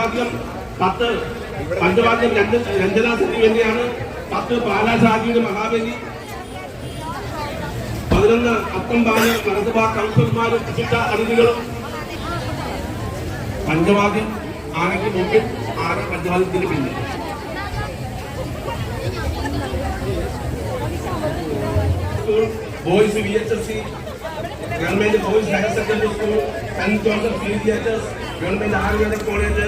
പഞ്ചവാദ്യം പത്ത്. പഞ്ചവാദ്യം രണ്ട് രഞ്ജനാസത്തിന് വേണ്ടിയാണ് പത്ത് പാലാഷാജിയുടെ മഹാബലി. പതിനൊന്ന് അത്തംബാൽ നഗരസഭാ കൗൺസിലർമാരും വിശിഷ്ട അതിഥികളും. പഞ്ചവാദ്യം ആനയ്ക്ക് മുമ്പിൽ ആന പഞ്ചവാദ്യത്തിന് പിന്നിൽ. Boys V H S C government boys higher secondary school saint Joseph C D government Ayurveda college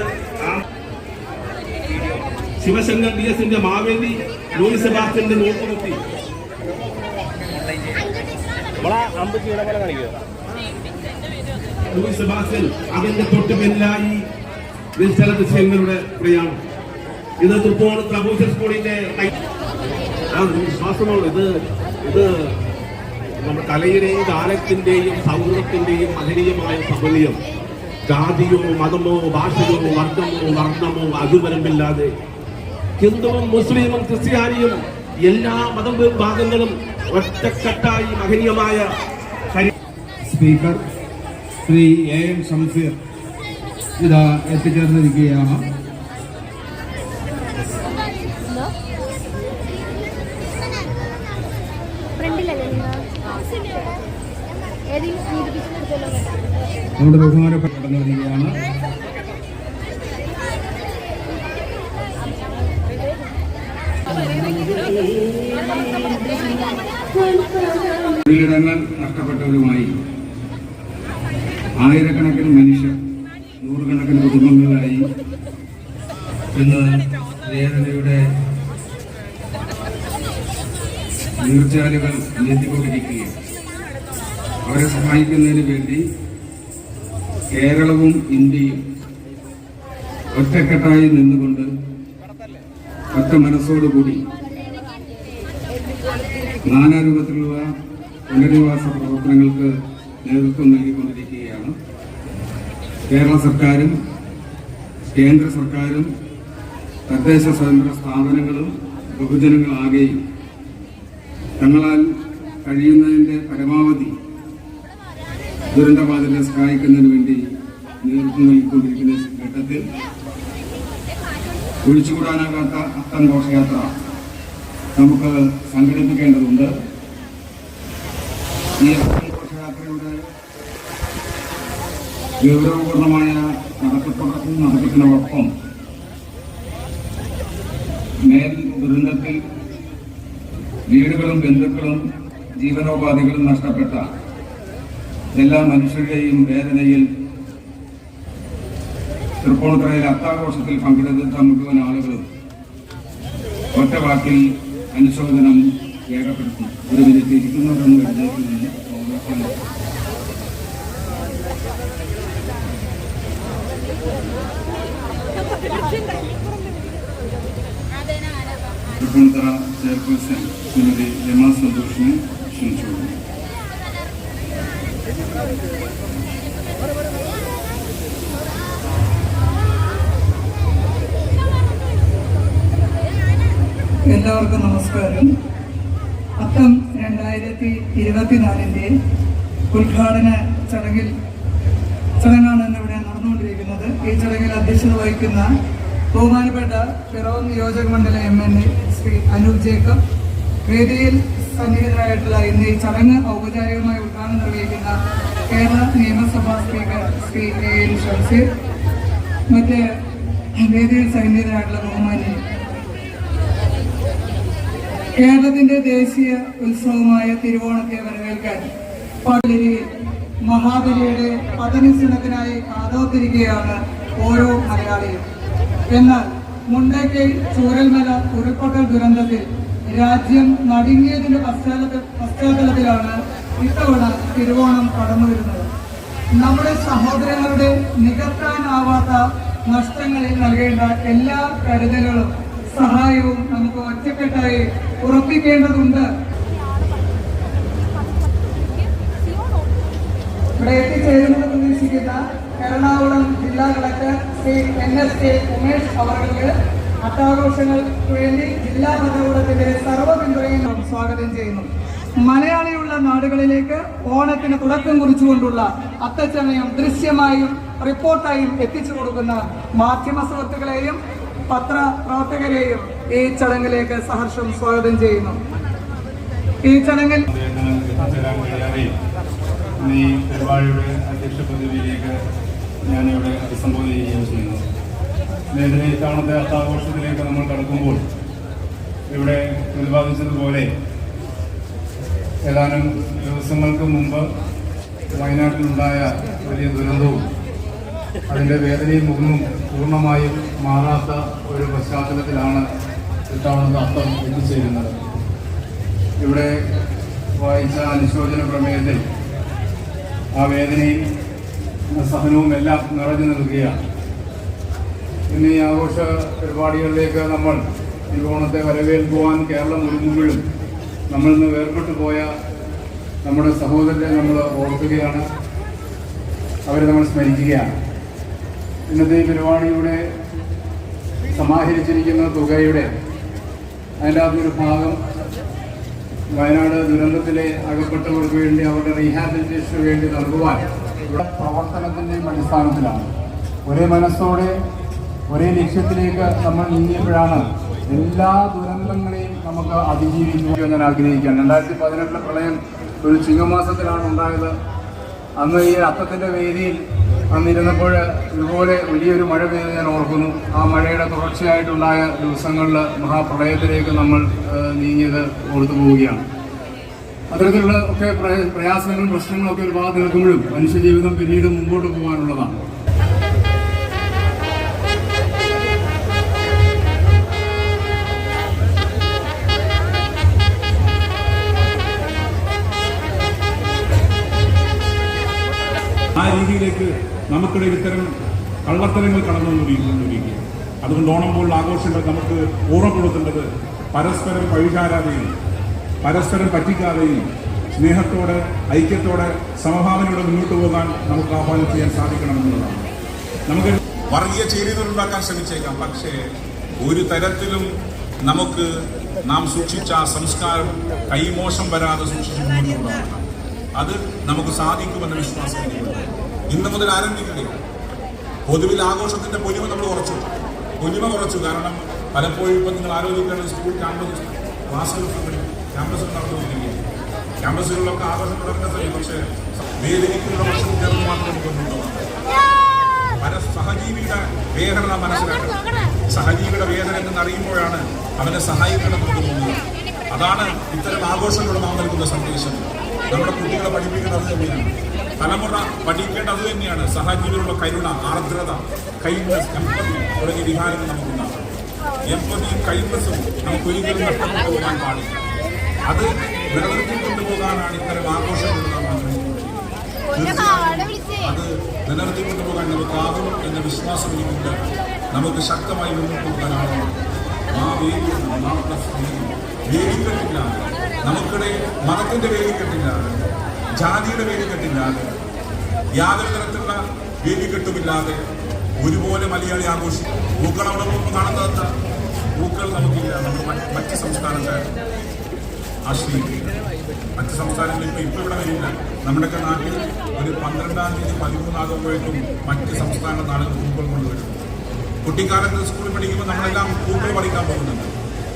Sivasankar D എസിന്റെ മാവേലി ലൂയിസ് സെബാസ്റ്റിന്റെ നോക്കുകുത്തി ലൂയിസ് സെബാസ്റ്റ്യൻ അതിന്റെ തൊട്ട് പിന്നിലായി നിശ്ചല ദൃശ്യങ്ങളുടെ പ്രയാണം. ഇത് തൃപ്പൂണിത്തുറ സ്കൂളിന്റെ വിശ്വാസമുള്ളൂ ഇത് ഇത് നമ്മുടെ കലയുടെയും കാലത്തിന്റെയും സൗഹൃദത്തിന്റെയും മഹനീയമായ സമന്വയം ജാതിയോ മതമോ ഭാഷയോ വർഗമോ വർണമോ അതുവരമ്പില്ലാതെ ഹിന്ദുവും മുസ്ലിമും ക്രിസ്ത്യാനിയും എല്ലാ മതവിഭാഗങ്ങളും ഒറ്റക്കെട്ടായി മഹനീയമായ speaker Shri A M Shamseer ഇതാ എത്തിച്ചേർന്നിരിക്കുകയാണ്. നമ്മുടെ ബഹുമാനപ്പെട്ട കടന്നു വരികയാണ് തൊഴിലിടങ്ങൾ നഷ്ടപ്പെട്ടവരുമായി ആയിരക്കണക്കിന് മനുഷ്യർ നൂറുകണക്കിന് കുടുംബങ്ങളായി ഇന്ന് നീർച്ചാലുകൾ നീട്ടിക്കൊണ്ടിരിക്കുകയാണ് അവരെ സഹായിക്കുന്നതിന് വേണ്ടി കേരളവും ഇന്ത്യയും ഒറ്റക്കെട്ടായി നിന്നുകൊണ്ട് ഒറ്റ മനസ്സോടുകൂടി നാനാരൂപത്തിലുള്ള പുനരധിവാസ പ്രവർത്തനങ്ങൾക്ക് നേതൃത്വം നൽകിക്കൊണ്ടിരിക്കുകയാണ്. കേരള സർക്കാരും കേന്ദ്ര സർക്കാരും തദ്ദേശ സ്വയംഭരണ സ്ഥാപനങ്ങളും ബഹുജനങ്ങളാകെയും തങ്ങളാൽ കഴിയുന്നതിന്റെ പരമാവധി ദുരന്തബാധിതരെ സഹായിക്കുന്നതിന് വേണ്ടി നേതൃത്വം നൽകിക്കൊണ്ടിരിക്കുന്ന ഘട്ടത്തിൽ ഒഴിച്ചുകൂടാനാകാത്ത അത്തം ഘോഷയാത്ര നമുക്ക് സംഘടിപ്പിക്കേണ്ടതുണ്ട്. ഈ അത്തം ഘോഷയാത്രയുടെ ഗൗരവപൂർണമായ നടത്തിപ്പുറത്തും നടത്തിപ്പിനോടൊപ്പം മേൽ ദുരന്തത്തിൽ വീടുകളും ബന്ധുക്കളും ജീവനോപാധികളും നഷ്ടപ്പെട്ട എല്ലാ മനുഷ്യരുടെയും വേദനയിൽ തൃപ്പൂണിത്തുറയിൽ അത്താഘോഷത്തിൽ പങ്കെടുത്ത മുഴുവൻ ആളുകളും ഒറ്റ വാക്കിൽ അനുശോചനം രേഖപ്പെടുത്തി. ഒരു മിനിറ്റ് ഇരിക്കുന്നവരൊന്നും തൃപ്പൂണിത്തുറ ചെയർപേഴ്സൺ ശ്രീമതി രമ സന്തോഷിനെ ക്ഷണിച്ചു എല്ലാവർക്കും നമസ്കാരം. അത്തം രണ്ടായിരത്തി ഇരുപത്തിനാലിന്റെ ഉദ്ഘാടന ചടങ്ങിൽ ചടങ്ങാണ് ഇന്നിവിടെ നടന്നുകൊണ്ടിരിക്കുന്നത്. ഈ ചടങ്ങിൽ അധ്യക്ഷത വഹിക്കുന്ന ബഹുമാനപ്പെട്ട പിറവം നിയോജക മണ്ഡലം M L A Shri Anoop Jacob വേദിയിൽ സന്നിഹിതരായിട്ടുള്ള ഇന്ന് ഈ ചടങ്ങ് ഔപചാരികമായി ഉദ്ഘാടനം നിർവഹിക്കുന്ന കേരള നിയമസഭാ speaker Shri A N Shamseer മറ്റ് വേദിയിൽ സന്നിഹിതരായിട്ടുള്ള ബഹുമാനി കേരളത്തിന്റെ ദേശീയ ഉത്സവമായ തിരുവോണത്തെ വരവേൽക്കാൻ പള്ളി മഹാബലിയുടെ പതനിസ്സനത്തിനായി കാതോത്തിരിക്കുകയാണ് ഓരോ മലയാളിയും. എന്നാൽ മുണ്ടക്കൈ ചൂരൽമല ഉരുൾപൊട്ടൽ ദുരന്തത്തിൽ രാജ്യം നടുങ്ങിയതിന്റെ പശ്ചാത്തല പശ്ചാത്തലത്തിലാണ് ഇത്തവണ തിരുവോണം കടന്നു വരുന്നത് നമ്മുടെ സഹോദരങ്ങളുടെ നികത്താനാവാത്ത നഷ്ടങ്ങളിൽ നൽകേണ്ട എല്ലാ കരുതലുകളും സഹായവും നമുക്ക് ഒറ്റക്കെട്ടായി ഉറപ്പിക്കേണ്ടതുണ്ട്. ഇവിടെ എത്തിച്ചേരുന്നത് പ്രതീക്ഷിക്കുന്ന എറണാകുളം ജില്ലാ collector Shri N S K Umesh അവർക്ക് അത്താഘോഷങ്ങൾക്ക് വേണ്ടി ജില്ലാ ഭരണകൂടത്തിന്റെ സർവ പിന്തുണയും സ്വാഗതം ചെയ്യുന്നു. മലയാളിയുള്ള നാടുകളിലേക്ക് ഓണത്തിന് തുടക്കം കുറിച്ചുകൊണ്ടുള്ള അത്തച്ചമയം ദൃശ്യമായും റിപ്പോർട്ടായും എത്തിച്ചു കൊടുക്കുന്ന മാധ്യമ സുഹൃത്തുക്കളെയും പത്രപ്രവർത്തകരെയും ഈ ചടങ്ങിലേക്ക് സഹർഷം സ്വാഗതം ചെയ്യുന്നു. ഈ ചടങ്ങിൽ ഈ പരിപാടിയുടെ അധ്യക്ഷ പദവിയിലേക്ക് ഞാനിവിടെ അഭിസംബോധന ചെയ്യുകയാണ് ചെയ്യുന്നത്. അദ്ദേഹത്തിന് ഇത്തവണത്തെ അത്താഘോഷത്തിലേക്ക് നമ്മൾ കടക്കുമ്പോൾ ഇവിടെ പ്രതിപാദിച്ചതുപോലെ ഏതാനും ദിവസങ്ങൾക്ക് മുമ്പ് വയനാട്ടിലുണ്ടായ വലിയ ദുരന്തവും അതിന്റെ വേദനയും ഒന്നും പൂർണമായും മാറാത്ത ഒരു പശ്ചാത്തലത്തിലാണ് ഇത്തവണത്തെ അർത്ഥം എത്തിച്ചേരുന്നത്. ഇവിടെ വായിച്ച അനുശോചന പ്രമേയത്തിൽ ആ വേദനയും സഹനവും എല്ലാം നിറഞ്ഞു നിൽക്കുകയാണ്. ഇന്ന് ഈ ആഘോഷ പരിപാടികളിലേക്ക് നമ്മൾ ഈ ഓണത്തെ വരവേൽക്കുവാൻ കേരളം ഒരുങ്ങുമ്പോഴും നമ്മൾ ഇന്ന് വേർപെട്ടു പോയ നമ്മുടെ സഹോദരനെ നമ്മൾ ഓർക്കുകയാണ്. അവരെ നമ്മൾ സ്മരിക്കുകയാണ്. ഇന്നത്തെ ഈ പരിപാടിയുടെ സമാഹരിച്ചിരിക്കുന്ന തുകയുടെ അതിന്റെ അകത്തൊരു ഭാഗം വയനാട് ദുരന്തത്തിലെ അകപ്പെട്ടവർക്ക് വേണ്ടി അവരുടെ റീഹാബിലിറ്റേഷന് വേണ്ടി നൽകുവാൻ ഇവിടെ പ്രവർത്തനത്തിന്റെയും അടിസ്ഥാനത്തിലാണ്. ഒരേ മനസ്സോടെ ഒരേ ലക്ഷ്യത്തിലേക്ക് നമ്മൾ നീങ്ങിയപ്പോഴാണ് എല്ലാ ദുരന്തങ്ങളെയും നമുക്ക് അതിജീവിക്കാൻ ഞാൻ ആഗ്രഹിക്കുകയാണ്. രണ്ടായിരത്തി പതിനെട്ടിലെ പ്രളയം ഒരു ചിങ്ങമാസത്തിലാണ് ഉണ്ടായത്. അന്ന് ഈ അത്തത്തിന്റെ വേദിയിൽ അന്നിരുന്നപ്പോൾ ഇതുപോലെ വലിയൊരു മഴ പെയ്ത് ഞാൻ ഓർക്കുന്നു. ആ മഴയുടെ തുടർച്ചയായിട്ടുണ്ടായ ദിവസങ്ങളിൽ മഹാപ്രളയത്തിലേക്ക് നമ്മൾ നീങ്ങിയത് ഓർത്തു പോവുകയാണ് അത്തരത്തിലുള്ള ഒക്കെ പ്രയ- പ്രയാസങ്ങളും പ്രശ്നങ്ങളും ഒക്കെ ഒരുപാട് നിൽക്കുമ്പോഴും മനുഷ്യജീവിതം പിന്നീട് മുമ്പോട്ട് പോകാനുള്ളതാണ്. ആ രീതിയിലേക്ക് നമുക്കിടെ ഇത്തരം കള്ളത്തരങ്ങൾ കടന്നു കടന്നുകൊണ്ടിരിക്കുക അതുകൊണ്ട് ഓണം പോലുള്ള ആഘോഷങ്ങൾ നമുക്ക് ഓർമ്മപ്പെടുത്തേണ്ടത് പരസ്പരം പഴിചാരാതെയും പരസ്പരം പറ്റിക്കാതെയും സ്നേഹത്തോടെ ഐക്യത്തോടെ സമഭാവനയോടെ മുന്നോട്ട് പോകാൻ നമുക്ക് ആഹ്വാനം ചെയ്യാൻ സാധിക്കണമെന്നുള്ളതാണ്. നമുക്ക് വർഗീയ ചേരികൾ ഉണ്ടാക്കാൻ ശ്രമിച്ചേക്കാം. പക്ഷേ ഒരു തരത്തിലും നമുക്ക് നാം സൂക്ഷിച്ച ആ സംസ്കാരം കൈമോശം വരാതെ സൂക്ഷിച്ചു കൊണ്ടുപോകണം അത് നമുക്ക് സാധിക്കുമെന്ന വിശ്വാസം ഇന്ന് മുതൽ ആരംഭിക്കുകയാണ്. പൊതുവിൽ ആഘോഷത്തിന്റെ പൊലിമ നമ്മൾ കുറച്ചു പൊലിമ കുറച്ചു കാരണം പലപ്പോഴും ഇപ്പം നിങ്ങൾ ആലോചിക്കേണ്ട സ്കൂൾ ക്യാമ്പസ് ക്ലാസ്സുകൾ ക്യാമ്പസുകൾ നടന്നുകൊണ്ടിരിക്കുകയാണ് ക്യാമ്പസുകളിലൊക്കെ ആഘോഷം നടക്കുന്നത് പക്ഷേ വേദനിക്കുന്ന വർഷം ചേർന്ന് മാത്രം നമുക്ക് പല സഹജീവിയുടെ വേദന മനസ്സിലാക്കണം. സഹജീവിയുടെ വേദന എന്നറിയുമ്പോഴാണ് അവനെ സഹായിക്കണം നമുക്ക് തോന്നുന്നത്. അതാണ് ഇത്തരം ആഘോഷങ്ങൾ നാം നൽകുന്ന സന്ദേശം. നമ്മുടെ കുട്ടികളെ പഠിപ്പിക്കേണ്ടത് തന്നെയാണ്. തലമുറ പഠിക്കേണ്ടത് തന്നെയാണ്. സഹജീവികളുടെ കരുണ ആർദ്രത കൈൻഡ്നസ് എംപതി തുടങ്ങിയ വിഹാരങ്ങൾ നമുക്കുണ്ടാകും എംപതിയും കൈൻഡ്നസും നമുക്ക് ഒരിക്കലും നഷ്ടപ്പെട്ടു പോകാൻ പാടില്ല. അത് നിലനിർത്തി കൊണ്ടുപോകാനാണ് ഇത്തരം ആഘോഷങ്ങൾ നാം അത് നിലനിർത്തി കൊണ്ടുപോകാൻ നമുക്കാകും എന്ന വിശ്വാസം എനിക്കുണ്ട് നമുക്ക് ശക്തമായി മുന്നോട്ട് പോകാനാണ്. ആ വേദി വേദിക്കെട്ടില്ലാതെ നമുക്കിടെ മതത്തിന്റെ വേദിക്കെട്ടില്ലാതെ ജാതിയുടെ വേദിക്കെട്ടില്ലാതെ യാതൊരു തരത്തിലുള്ള വേദിക്കെട്ടുമില്ലാതെ ഒരുപോലെ മലയാളി ആഘോഷിക്കും. പൂക്കൾ അവിടെ പൂക്കൾ നമുക്കില്ല. നമ്മൾ മറ്റ് മറ്റ് സംസ്ഥാനത്തെ ആശ്രയിക്കുക. മറ്റ് സംസ്ഥാനങ്ങളിൽ ഇപ്പോൾ ഇപ്പോൾ ഇവിടെ വരില്ല. നമ്മുടെയൊക്കെ നാട്ടിൽ ഒരു പന്ത്രണ്ടാം തീയതി പതിമൂന്നാകുമ്പോഴേക്കും മറ്റ് സംസ്ഥാന നാടുകൾ പൂക്കൾ കൊണ്ടുവരും കുട്ടിക്കാലത്ത് സ്കൂളിൽ പഠിക്കുമ്പോൾ നമ്മളെല്ലാം പൂക്കൾ പറിക്കാൻ പോകുന്നുണ്ട്.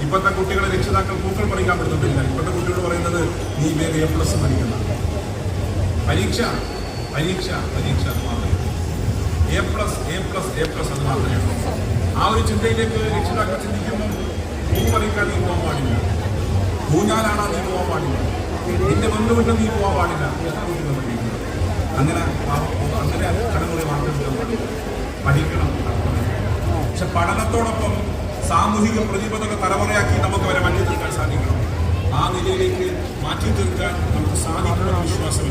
ഇപ്പോഴത്തെ കുട്ടികളെ രക്ഷിതാക്കൾ പൂക്കൾ പറിക്കാൻ പറ്റുന്നില്ല ഇപ്പോഴത്തെ കുട്ടികൾ പറയുന്നത് നീ വേറെ എ പ്ലസ് പഠിക്കണം. പരീക്ഷ പരീക്ഷ പരീക്ഷ അത് മാത്രമേ A plus A plus A plus അത് മാത്രമേ ആ ഒരു ചിന്തയിലേക്ക് രക്ഷിതാക്കൾ ചിന്തിക്കുമ്പോൾ പൂ പറിക്കാൻ നീ പോകാൻ പാടില്ല. ഊഞ്ഞാലാണോ നീ പോകാൻ പാടില്ല? നിന്റെ ബന്ധുവിട്ട് നീ പോകാൻ പാടില്ല. അങ്ങനെ അങ്ങനെ കടമുറി പഠിക്കണം പക്ഷെ പഠനത്തോടൊപ്പം സാമൂഹിക പ്രതിബദ്ധത തലമുറയാക്കി നമുക്ക് അവരെ മാറ്റി തീർക്കാൻ സാധിക്കണം. ആ നിലയിലേക്ക് മാറ്റി തീർക്കാൻ നമുക്ക് സാധിക്കണം വിശ്വാസം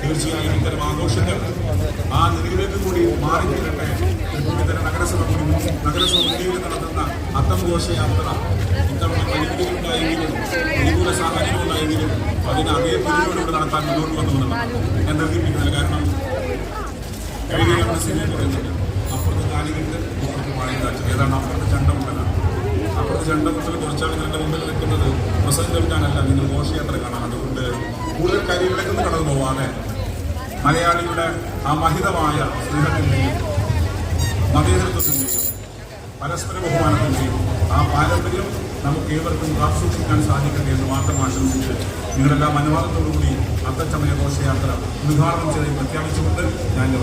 തീർച്ചയായും ഇത്തരം ആഘോഷങ്ങൾ ആ നിലയിലേക്ക് കൂടി മാറി തീരട്ടെ തൃപ്പൂണിത്തര നഗരസഭ നഗരസഭ നടത്തുന്ന അത്തം ഘോഷയാത്ര ഇത്തവണ പരിമിതികളുണ്ടായെങ്കിലും പ്രതികൂല സാഹചര്യങ്ങളുണ്ടായെങ്കിലും അതിന് അതേ പിന്തുണയോടെ നടത്താൻ മുന്നോട്ട് വന്നുകൊണ്ടാണ് ഞാൻ നിർദ്ദേശിക്കുന്നത് കാരണം കഴിഞ്ഞ നമ്മുടെ സിനിമയിൽ പറയുന്നുണ്ട് അപ്പുറത്ത് കാലികെട്ട് ഇപ്പുറത്ത് പാളികാറ്റ് ഏതാണ് അപ്പുറത്ത് ചണ്ടമുണ്ടലാണ് അപ്പുറത്ത് ചണ്ടമുണ്ടൽ കുറച്ചാൾ നിങ്ങളുടെ മുമ്പിൽ നിൽക്കുന്നത് പ്രസംഗം കേൾക്കാനല്ല നിങ്ങൾ ഘോഷയാത്ര കാണാൻ അതുകൊണ്ട് കൂടുതൽ കാര്യങ്ങളിലേക്കൊന്നും കടന്നു പോവാതെ മലയാളിയുടെ ആ മഹിതമായ സ്നേഹത്തിന്റെയും മതേതരത്വത്തിന്റെയും പരസ്പര ബഹുമാനത്തിന്റെയും ആ പാരമ്പര്യം നമുക്ക് ഏവർക്കും കാത്തുസൂക്ഷിക്കാൻ സാധിക്കട്ടെ എന്ന് മാത്രം ആശംസിച്ച് നിങ്ങളെല്ലാം അനുവാദത്തോടുകൂടി അത്തച്ചമയ ഘോഷയാത്ര ഉദ്ഘാടനം ചെയ്ത് പ്രഖ്യാപിച്ചുകൊണ്ട് ഞാൻ എന്റെ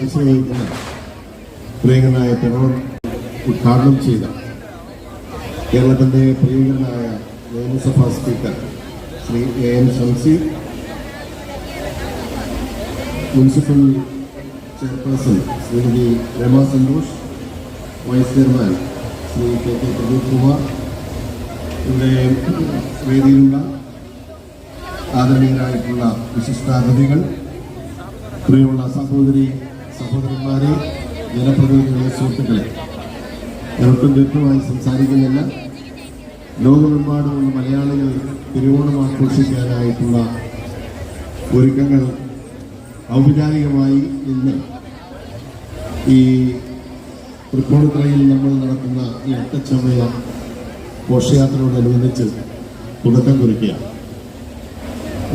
വഹിക്കുന്ന പ്രിയങ്കരനായ പിറവം ഉദ്ഘാടനം ചെയ്ത കേരളത്തിന്റെ പ്രിയങ്കരനായ നിയമസഭാ speaker Shri A N Shamseer municipal chairperson Shrimati Rama Santhosh vice chairman Shri K K Pradeep Kumar ഇവിടെ വേദിയിലുള്ള ആദരണീയരായിട്ടുള്ള വിശിഷ്ടാതിഥികൾ പ്രിയമുള്ള സഹോദരി സഹോദരന്മാരെ ജനപ്രതിനിധികളെ സുഹൃത്തുക്കളെ. എവർക്കും ദീർഘമായി സംസാരിക്കുന്നില്ല. ലോകമെമ്പാടുമുള്ള മലയാളികൾ തിരുവോണം ആഘോഷിക്കാനായിട്ടുള്ള ഒരുക്കങ്ങൾ ഔപചാരികമായി ഇന്ന് ഈ തൃപ്പൂണിത്തുറയിൽ നമ്മൾ നടത്തുന്ന ഈ അട്ടച്ചമയ ഘോഷയാത്രയോടനുബന്ധിച്ച് തുടക്കം കുറിക്കുക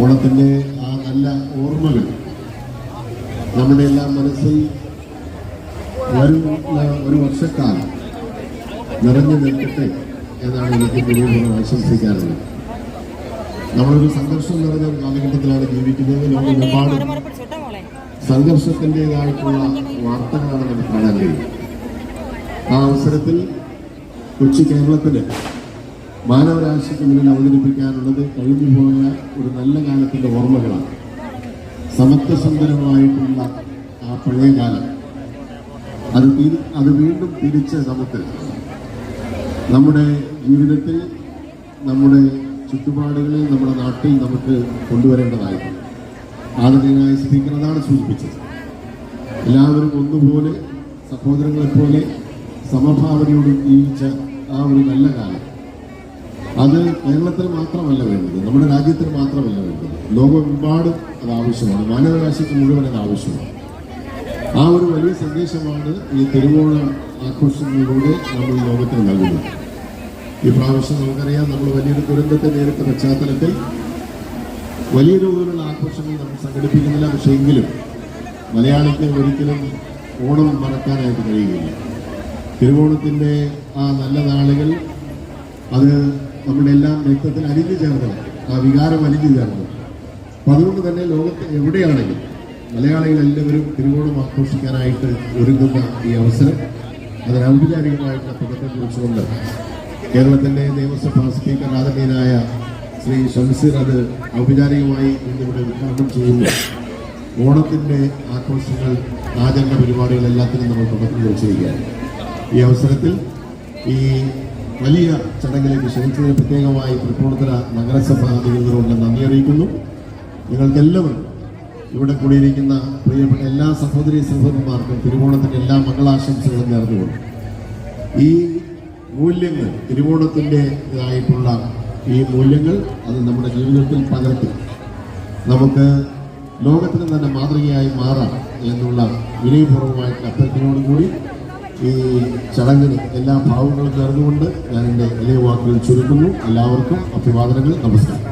ഓണത്തിന്റെ ആ നല്ല ഓർമ്മകൾ നമ്മുടെ എല്ലാം മനസ്സിൽ വരുന്ന ഒരു വർഷക്കാലം നിറഞ്ഞു നിൽക്കട്ടെ എന്നാണ് എനിക്ക് പിന്നീട് ആശംസിക്കാറുള്ളത്. നമ്മളൊരു സംഘർഷം നിറഞ്ഞ കാലഘട്ടത്തിലാണ് ജീവിക്കുന്നത്. ലോകമെമ്പാടും സംഘർഷത്തിന്റെതായിട്ടുള്ള വാർത്തകളാണ് നമുക്ക് കാണാൻ കഴിയും ആ അവസരത്തിൽ കൊച്ചി കേരളത്തിന് മാനവരാശിക്ക് മുന്നിൽ അവതരിപ്പിക്കാനുള്ളത് കഴിഞ്ഞു പോയ ഒരു നല്ല കാലത്തിന്റെ ഓർമ്മകളാണ്. സമത്വസുന്ദരമായിട്ടുള്ള ആ പഴയകാലം അത് അത് വീണ്ടും തിരിച്ച് നമുക്ക് നമ്മുടെ ജീവിതത്തിൽ നമ്മുടെ ചുറ്റുപാടുകളിൽ നമ്മുടെ നാട്ടിൽ നമുക്ക് കൊണ്ടുവരേണ്ടതായിട്ടുണ്ട്. ആദരണീയനായ സ്പീക്കർ അതാണ് സൂചിപ്പിച്ചത്. എല്ലാവരും ഒന്നുപോലെ സഹോദരങ്ങളെപ്പോലെ സമഭാവനയോട് ജീവിച്ച ആ ഒരു നല്ല കാലം. അത് കേരളത്തിന് മാത്രമല്ല വേണ്ടത്. നമ്മുടെ രാജ്യത്തിന് മാത്രമല്ല വേണ്ടത്. ലോകമെമ്പാടും അത് ആവശ്യമാണ്. മാനവരാശിക്ക് മുഴുവൻ അത് ആവശ്യമാണ്. ആ ഒരു വലിയ സന്ദേശമാണ് ഈ തിരുവോണ ആഘോഷങ്ങളിലൂടെ നമ്മൾ ലോകത്തിന് നൽകുന്നത്. ഈ പ്രാവശ്യം നമുക്കറിയാം നമ്മൾ വലിയൊരു ദുരന്തത്തെ നേരിട്ട പശ്ചാത്തലത്തിൽ വലിയ തോതിലുള്ള ആഘോഷങ്ങൾ നമ്മൾ സംഘടിപ്പിക്കുന്നില്ല. പക്ഷേ എങ്കിലും മലയാളിക്ക് ഒരിക്കലും ഓണം മറക്കാനായിട്ട് കഴിയുകയില്ല. തിരുവോണത്തിന്റെ ആ നല്ല നാളുകൾ അത് നമ്മുടെ എല്ലാം രക്തത്തിൽ അലിഞ്ഞു ചേർന്നത് ആ വികാരം അലിഞ്ഞു ചേർന്നത്. അപ്പം അതുകൊണ്ട് തന്നെ ലോകത്ത് എവിടെയാണെങ്കിലും മലയാളികൾ എല്ലാവരും തിരുവോണം ആഘോഷിക്കാനായിട്ട് ഒരുങ്ങുന്ന ഈ അവസരം അതിന് ഔപചാരികമായിട്ടുള്ള തുടക്കം കുറിച്ചുകൊണ്ട് കേരളത്തിന്റെ നിയമസഭാ സ്പീക്കർ ആദരണീയനായ ശ്രീ ഷംസീർ അത് ഔപചാരികമായി ഇന്നിവിടെ ഉദ്ഘാടനം ചെയ്യുന്നു. ഓണത്തിന്റെ ആഘോഷങ്ങൾ ആചരണ പരിപാടികൾ എല്ലാത്തിനും നമ്മൾ തുടക്കം കുറിച്ചിരിക്കുകയാണ്. ഈ അവസരത്തിൽ ഈ വലിയ ചടങ്ങിലേക്ക് ക്ഷണിച്ചതിന് പ്രത്യേകമായി തൃപ്പൂണിത്തുറ നഗരസഭ അധികൃതരോട് നന്ദി അറിയിക്കുന്നു. നിങ്ങൾക്കെല്ലാവരും ഇവിടെ കൂടിയിരിക്കുന്ന പ്രിയപ്പെട്ട എല്ലാ സഹോദരി സഹോദരന്മാർക്കും തിരുവോണത്തിന്റെ എല്ലാ മംഗളാശംസകളും നേർന്നുകൊണ്ട്. ഈ മൂല്യങ്ങൾ തിരുവോണത്തിന്റെ ഇതായിട്ടുള്ള ഈ മൂല്യങ്ങൾ അത് നമ്മുടെ ജീവിതത്തിൽ പകർത്തി. നമുക്ക് ലോകത്തിന് തന്നെ മാതൃകയായി മാറാം എന്നുള്ള വിനയപൂർവമായിട്ടുള്ള അഭ്യർത്ഥനയോടുകൂടി ഈ ചടങ്ങിന് എല്ലാ ഭാവങ്ങളും നേർന്നുകൊണ്ട് ഞാൻ എന്റെ എളിയ വാക്കുകൾ ചുരുക്കുന്നു. എല്ലാവർക്കും അഭിവാദനങ്ങൾ. നമസ്കാരം.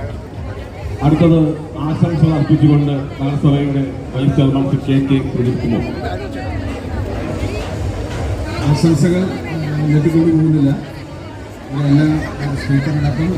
അടുത്തത് ആശംസകൾ അർപ്പിച്ചുകൊണ്ട് നഗരസഭയുടെ vice chairman Shri K K പ്രതിപ്പിക്കുന്നു ആശംസകൾ നീട്ടിക്കൊണ്ട് പോകുന്നില്ല. എല്ലാം സ്പീക്കറിനടക്കം